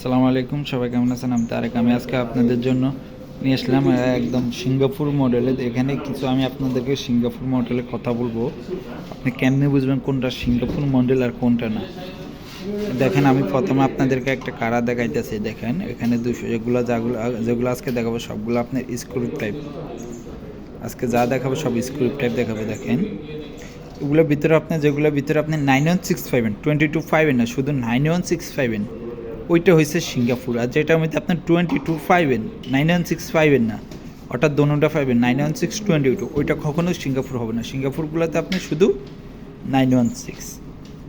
সালামু আলাইকুম, সবাই কেমন আছেন? আমি তারেক। আমি আজকে আপনাদের জন্য নিয়ে আসলাম একদম সিঙ্গাপুর মডেলে এখানে কিছু আমি আপনাদেরকে সিঙ্গাপুর মডেলে কথা বলব। আপনি কেমনে বুঝবেন কোনটা সিঙ্গাপুর মডেল আর কোনটা না? দেখেন, আমি প্রথমে আপনাদেরকে একটা কারা দেখাইতেছি, দেখেন। এখানে দুশো যেগুলো যাগুলো, যেগুলো আজকে দেখাবো, সবগুলো আপনার স্ক্রু টাইপ আজকে যা দেখাবো, সব স্ক্রু টাইপ দেখাবো, দেখেন। এগুলোর ভিতরে আপনার যেগুলোর ভিতরে আপনি nine one six ফাইভেন twenty two ফাইভেন না, শুধু নাইন ওয়ান সিক্স ফাইভেন ওইটা হয়েছে সিঙ্গাপুর। আর যেটার মধ্যে আপনার টোয়েন্টি টু ফাইভেন নাইন ওয়ান সিক্স ফাইভেন না, অর্থাৎ দোনোটা ফাইভেন nine one six twenty two ওইটা কখনো সিঙ্গাপুর হবে না। সিঙ্গাপুরগুলোতে আপনি শুধু নাইন ওয়ান সিক্স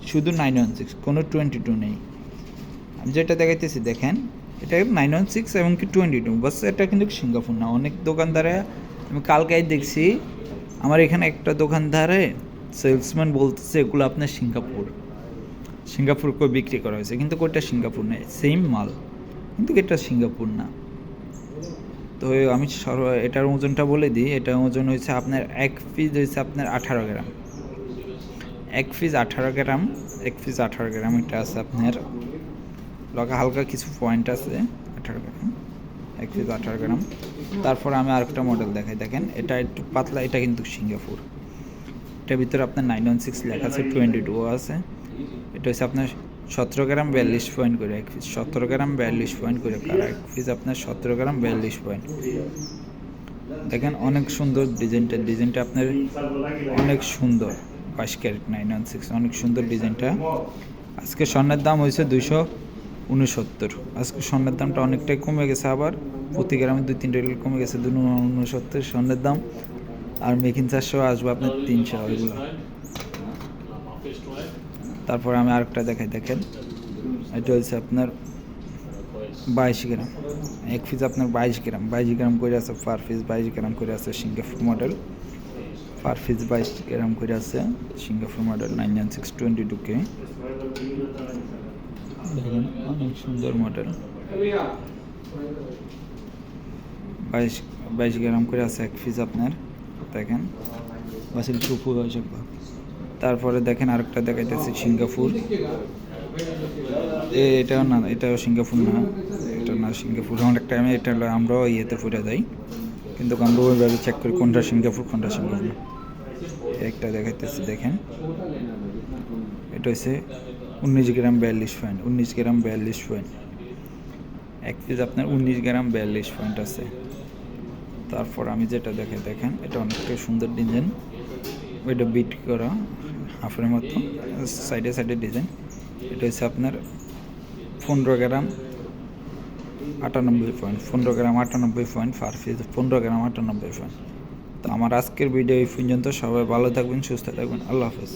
শুধু নাইন ওয়ান সিক্স কোনো টোয়েন্টি টু নেই। আমি যেটা দেখাইতেছি, দেখেন, এটা নাইন ওয়ান সিক্স এবং কি টোয়েন্টি টু বাস এটা কিন্তু সিঙ্গাপুর না। অনেক দোকানদারে, আমি কালকেই দেখছি, আমার এখানে একটা দোকানদারে সেলসম্যান বলতেছে, এগুলো আপনার সিঙ্গাপুর। সিঙ্গাপুর করে বিক্রি করা হয়েছে? কিন্তু ওইটা সিঙ্গাপুর নেই সেম মাল। কিন্তু এটা সিঙ্গাপুর না। তো আমি সর্ব এটার ওজনটা বলে দিই। এটার ওজন হয়েছে আপনার এক পিস হয়েছে আপনার আঠারো গ্রাম। এক পিস আঠারো গ্রাম, এক পিস আঠারো গ্রাম এটা আছে আপনার। লগা হালকা কিছু পয়েন্ট আছে, আঠারো গ্রাম, এক পিস আঠারো গ্রাম। তারপর আমি আরেকটা মডেল দেখাই, দেখেন। এটা একটু পাতলা, এটা কিন্তু সিঙ্গাপুর। এটার ভিতরে আপনার নাইন ওয়ান সিক্স লেখা আছে টোয়েন্টি টু আছে। এটা হচ্ছে আপনার সতেরো গ্রাম বিয়াল্লিশ পয়েন্ট করে, এক পিস সতেরো গ্রাম বিয়াল্লিশ পয়েন্ট করে কার? এক পিস আপনার সতেরো গ্রাম বিয়াল্লিশ পয়েন্ট দেখেন অনেক সুন্দর ডিজাইনটা ডিজাইনটা আপনার অনেক সুন্দর। বাইশ ক্যারেট নাইন ওয়ান সিক্স অনেক সুন্দর ডিজাইনটা। আজকে স্বর্ণের দাম হয়েছে দুইশো উনসত্তর। আজকে স্বর্ণের দামটা অনেকটাই কমে গেছে আবার। প্রতি গ্রামে দুই তিনটে রেল কমে গেছে দু উনসত্তর স্বর্ণের দাম আর মেকিং চারশো, আসবে আপনার তিনশো ওইগুলো তারপর আমি আরেকটা দেখাই, দেখেন। এটা হচ্ছে আপনার বাইশ গ্রাম। এক পিস আপনার বাইশ গ্রাম। বাইশ গ্রাম করে আছে পার পিস, বাইশ গ্রাম করে আছে সিঙ্গাপুর মডেল। পার পিস বাইশ গ্রাম করে আছে Singapore model nine nine six twenty two কে। দেখেন, অনেক সুন্দর মডেল। বাইশ বাইশ গ্রাম করে আছে এক পিস আপনার। দেখেন বাসিল টুপু হয়েছে তারপরে দেখেন আরেকটা দেখাইতেছে সিঙ্গাপুর। এটাও না, এটাও সিঙ্গাপুর না, এটা না সিঙ্গাপুর। অনেক টাইমে এটা আমরাও ইয়েতে ফুটে যাই। কিন্তু আমরা চেক করি কোনটা সিঙ্গাপুর কোনটা সিঙ্গাপুর। না একটা দেখাইতেছি, দেখেন। এটা হচ্ছে উনিশ গ্রাম বিয়াল্লিশ পয়েন্ট, উনিশ গ্রাম বিয়াল্লিশ পয়েন্ট। এক পিস আপনার উনিশ গ্রাম বিয়াল্লিশ পয়েন্ট আছে। তারপর আমি যেটা দেখে দেখেন, এটা অনেকটা সুন্দর ডিজাইন। ওইটা বিট করা, হাফের মতো সাইডে সাইডে ডিজাইন এটা হচ্ছে আপনার পনেরো গ্রাম আটানব্বই পয়েন্ট পনেরো গ্রাম আটানব্বই পয়েন্ট পার পিস পনেরো গ্রাম আটানব্বই পয়েন্ট তো আমার আজকের ভিডিও এই পর্যন্ত, সবাই ভালো থাকবেন, সুস্থ থাকবেন, আল্লাহ হাফেজ।